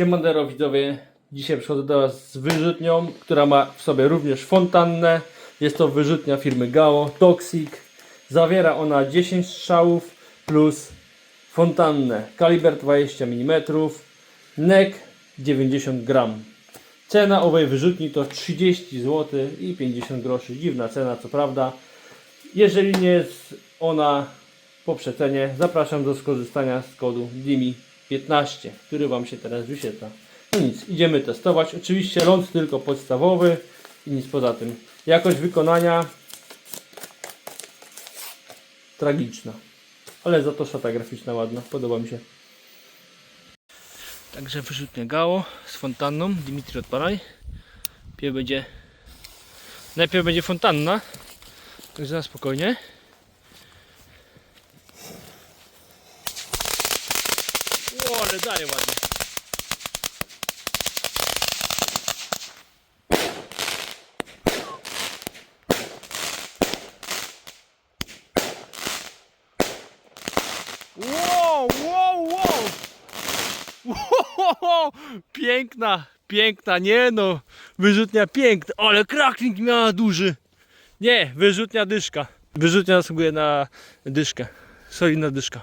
Siemandero widzowie, dzisiaj przychodzę do Was z wyrzutnią, która ma w sobie również fontannę. Jest to wyrzutnia firmy Gao Toxic. Zawiera ona 10 strzałów plus fontannę. Kaliber 20 mm, NEC 90 gram. Cena owej wyrzutni to 30 zł i 50 groszy. Dziwna cena, co prawda. Jeżeli nie jest ona po przecenie, zapraszam do skorzystania z kodu DIMI15, który Wam się teraz wyświetla. No nic, idziemy testować. Oczywiście ląd tylko podstawowy i nic poza tym. Jakość wykonania tragiczna, ale za to szata graficzna ładna, podoba mi się. Także wyrzutnia gało z fontanną. Dimitri odpalaj. Pierw będzie. Najpierw będzie fontanna. Także na spokojnie. O, ale daje ładnie. Wow, wow, wow! Wow, piękna, piękna, nie no, wyrzutnia piękna, ale krakling miała duży. Nie, wyrzutnia dyszka. Wyrzutnia zasługuje na dyszkę, solidna dyszka.